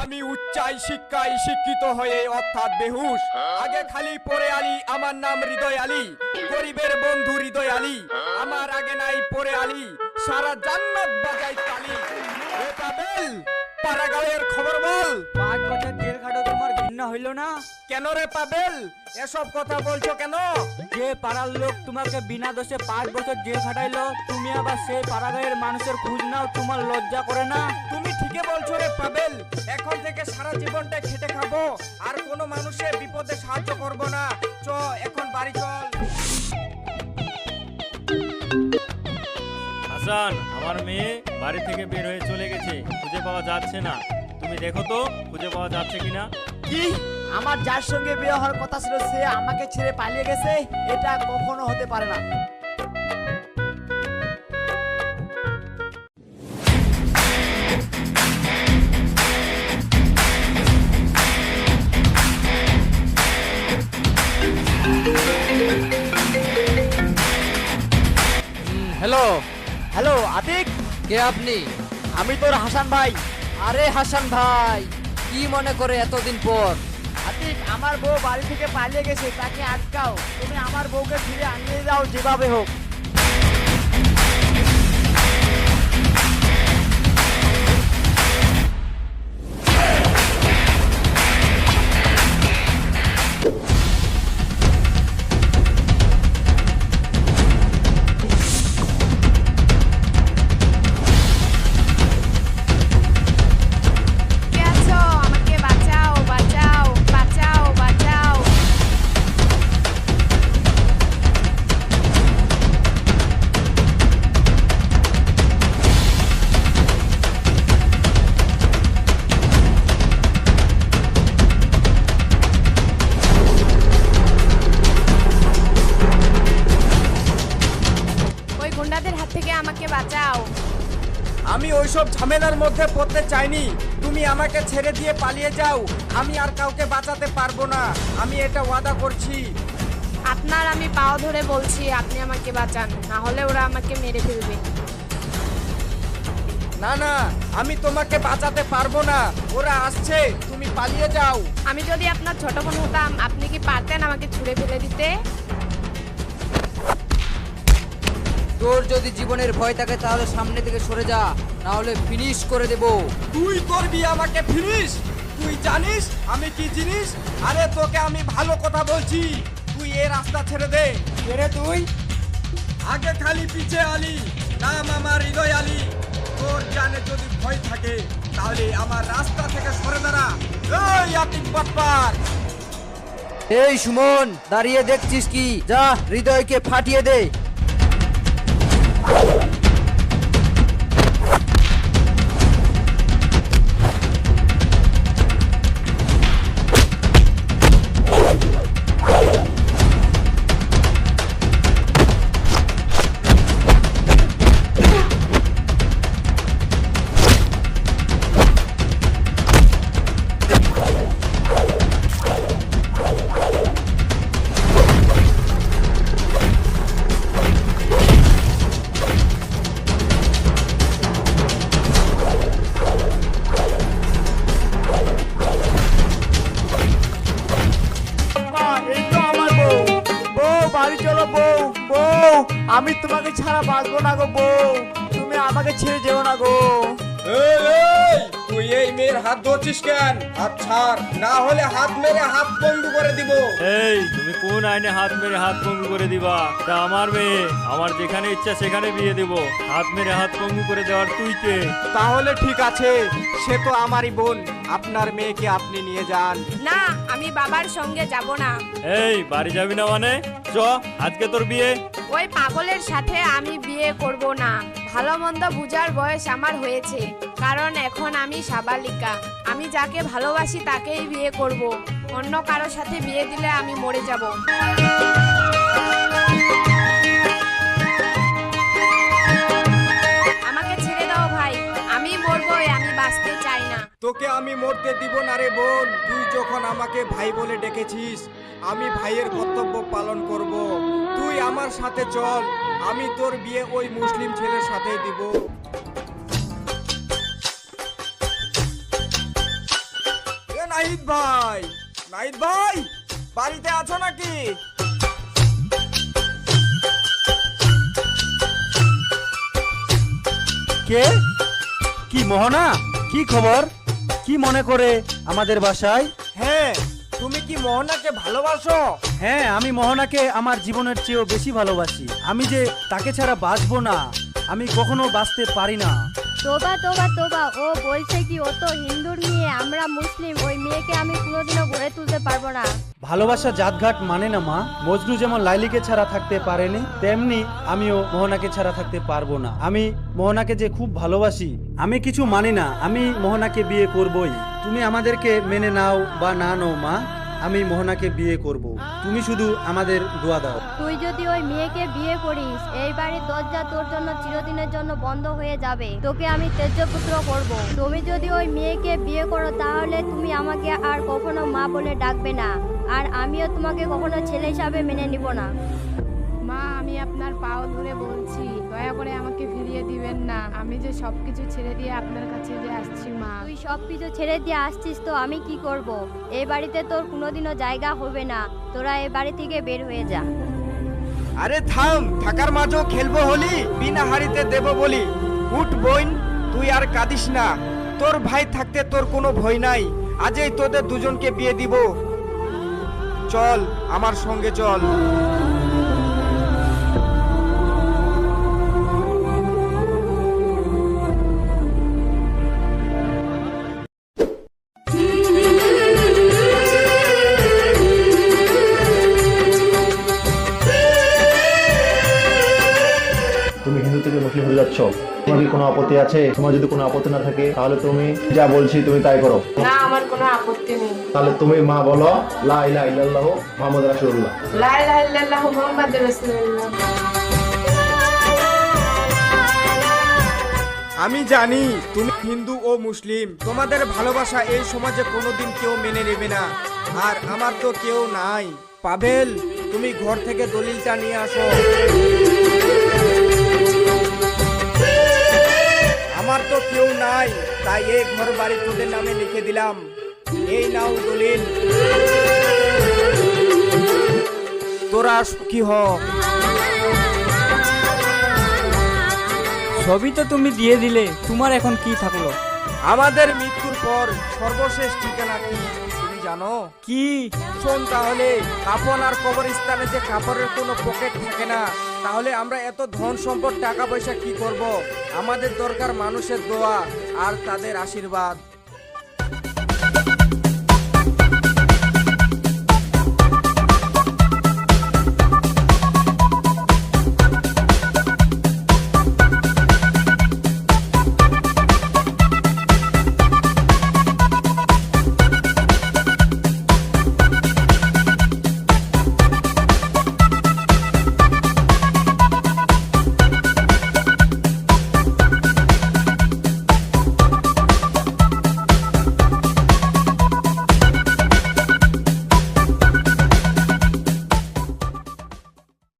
আমি উচ্চাই শিক্ষায় শিক্ষিত হয়ে অর্থাৎ বেহুশ। আগে খালি পড়ে আলী, আমার নাম হৃদয় আলী। গরিবের বন্ধু হৃদয় আলী। আমার আগে নাই পড়ে আলী। সারা জান্নাত বাজাই তালি। পাড়াগাঁয়ের খবর বল। পাঁচ বছর জেল খাটো তোমার ঘৃণা হইল না? কেন রে পাবেল? এসব কথা বলছো কেন? যে পাড়ার লোক তোমাকে বিনা দোষে পাঁচ বছর জেল খাটাইলো তুমি আবার সেই পাড়াগাঁয়ের মানুষের খোঁজ নাও তোমার লজ্জা করে না? তুমি ঠিকই বলছো রে পাবেল। এখন থেকে সারা জীবনটা খেটে খাব আর কোনো মানুষের বিপদে সাহায্য করব না। চ এখন বাড়ি চল। হাসান আমার মেয়ে বাড়ি থেকে বের হয়ে চলে গেছে। খুঁজে পাওয়া যাচ্ছে না। তুমি দেখো তো খুঁজে পাওয়া যাচ্ছে কিনা? কি? আমার যার সঙ্গে বিয়ে হওয়ার কথা ছিল সে আমাকে ছেড়ে পালিয়ে গেছে? এটা কখনো হতে পারে না। হ্যালো। হ্যালো আতিক? কে আপনি? আমি তোর হাসান ভাই। আরে হাসান ভাই, কি মনে করে এতদিন পর? আতিক, আমার বউ বাড়ি থেকে পালিয়ে গেছে, তাকে আটকাও। তুমি আমার বউকে ফিরে আনিয়ে দাও যেভাবে হোক। আমি ওইসব ঝামেলার মধ্যে পড়তে চাইনি। তুমি আমাকে ছেড়ে দিয়ে পালিয়ে যাও। আমি আর কাউকে বাঁচাতে পারব না। আমি এটা ওয়াদা করছি। আপনার আমি পাও ধরে বলছি আপনি আমাকে বাঁচান। না হলে ওরা আমাকে মেরে ফেলবে। না না আমি তোমাকে বাঁচাতে পারব না। ওরা আসছে তুমি পালিয়ে যাও। আমি যদি আপনার ছোট বোন হতাম আপনি কি পারতেন আমাকে ছুঁড়ে ফেলে দিতে? তোর যদি জীবনের ভয় থাকে তাহলে সামনে থেকে সরে যা না হলে ফিনিশ করে দেব। তুই করবি আমাকে ফিনিশ তুই জানিস আমি কি জিনিস? আরে তোকে আমি ভালো কথা বলছি। তুই এ রাস্তা ছেড়ে দে। ছেড়ে তুই? আগে খালি পিছে আলি নাম আমার হৃদয় আলি। তোর জানে যদি ভয় থাকে তাহলে আমার রাস্তা থেকে সরে দাঁড়া। এই বাটপার এই সুমন দাঁড়িয়ে দেখছিস কি? যা হৃদয়কে ফাটিয়ে দে। বউ বউ আমি তোমাকে ছাড়া বাঁচবো না গো বউ। তুমি আমাকে ছেড়ে যেও না গো। এই, এই, তুই এই মেয়ের হাত ধরছিস কেন? হাত ছাড় না হলে হাত মেরে হাত বন্ধ করে দিব। এই তুমি কোন আইনে হাত মেরে হাত পঙ্গু করে দিবা? তা আমার মেয়ে আমার যেখানে ইচ্ছা সেখানে বিয়ে দেব। হাত মেরে হাত পঙ্গু করে দেওয়ার তুই কে? তাহলে ঠিক আছে সে তো আমারই বোন। আপনার মেয়েকে আপনি নিয়ে যান। না আমি বাবার সঙ্গে যাব না। এই বাড়ি যাবি না মানে? আজকে তোর বিয়ে? ওই পাগলের সাথে আমি বিয়ে করব না। ভালো মন্দ বুঝার বয়স আমার হয়েছে, কারণ এখন আমি সাবালিকা। আমি যাকে ভালোবাসি তাকেই বিয়ে করব। অন্য কারোর সাথে বিয়ে দিলে আমি মরে যাব। আমাকে ছেড়ে দাও ভাই, আমি মরবই, আমি বাঁচতে চাই না। তোকে আমি মরতে দিব না রে বোন। তুই যখন আমাকে ভাই বলে ডেকেছিস, আমি ভাইয়ের কর্তব্য পালন করব। তুই আমার সাথে চল, আমি তোর বিয়ে ওই মুসলিম ছেলের সাথে দিব। নাহিদ ভাই নাহিদ ভাই, বাড়িতে আছো নাকি? কে? কি মোহনা? কি খবর? কি মনে করে আমাদের বাসায়? হ্যাঁ তুমি কি মোহনাকে ভালোবাসো? হ্যাঁ আমি মোহনাকে আমার জীবনের চেয়েও বেশি ভালোবাসি। আমি যে তাকে ছাড়া বাঁচবো না আমি কখনো বাঁচতে পারি না। তোবা তোবা তোবা ও বলছে কি ও তো হিন্দুর নিয়ে আমরা মুসলিম ওই মেয়েকে আমি কোনোদিনও গড়ে তুলতে পারব না। ভালোবাসা জাতঘাট মানে না, মা। মজনু যেমন লাইলিকে ছাড়া থাকতে পারেনি, তেমনি আমিও মোহনাকে ছাড়া থাকতে পারব না। আমি মোহনাকে যে খুব ভালোবাসি, আমি কিছু মানি না, আমি মোহনাকে বিয়ে করবই। তুমি আমাদেরকে মেনে নাও বা না নাও, মা, আমি মোহনাকে বিয়ে করব। তুমি শুধু আমাদের দোয়া দাও। তুই যদি ওই মেয়েকে বিয়ে করিস, এই বাড়ির দরজা তোর জন্য চিরদিনের জন্য বন্ধ হয়ে যাবে। তোকে আমি তেজপুত্র করব। তুমি যদি ওই মেয়েকে বিয়ে করো, তাহলে তুমি আমাকে আর কখনো মা বলে ডাকবে না। আর আমিও তোমাকে কখনো ছেলে হিসাবে মেনে নিব না। মা আমি আপনার পাও ধরে বলছি দয়া করে আমাকে ফিরিয়ে দিবেন না। আমি যে সব কিছু ছেড়ে দিয়ে আপনার কাছে যে আসছি মা। তুই সব কিছু ছেড়ে দিয়ে আসছিস তো আমি কি করব? এই বাড়িতে তোর কোনোদিনও জায়গা হবে না। তোরা এই বাড়ি থেকে বের হয়ে যা। আরে থাম থাকার মাঝেও খেলব হলি বিনা হাড়িতে দেব বলি। উঠ বইন তুই আর কাঁদিস না। তোর ভাই থাকতে তোর কোনো ভয় নাই। আজই তোদের দুজনকে বিয়ে দিব। চল আমার সঙ্গে চল। কোনো আপত্তি আছে? তোমার যদি কোনো আপত্তি না থাকে তাহলে তুমি যা বলছি তুমি তাই করো। না আমার কোনো আপত্তি নেই। তাহলে তুমি মা বলো লা ইলাহা ইল্লাল্লাহু মুহাম্মাদুর রাসূলুল্লাহ। লা ইলাহা ইল্লাল্লাহ মুহাম্মাদুর রাসূলুল্লাহ। আমি জানি তুমি হিন্দু ও মুসলিম। তোমাদের ভালোবাসা এই সমাজে কোনোদিন কেউ মেনে নেবে না। আর আমার তো কেউ নাই। পাভেল তুমি ঘর থেকে দলিলটা নিয়ে আসো। আমার তো কেউ নাই তাই এই ঘর বাড়ি তোদের নামে লিখে দিলাম। এই নাও দলিল। তোরা সুখী হ? সবই তো তুমি দিয়ে দিলে তোমার এখন কি থাকল? আমাদের মৃত্যুর পর সর্বশেষ ঠিকানা কি? জানো? কি? শোন তাহলে কাফন আর কবরস্থানে যে কাপড়ের কোনো পকেট থাকে না তাহলে আমরা এত ধন সম্পদ টাকা পয়সা কি করব? আমাদের দরকার মানুষের দোয়া আর তাদের আশীর্বাদ।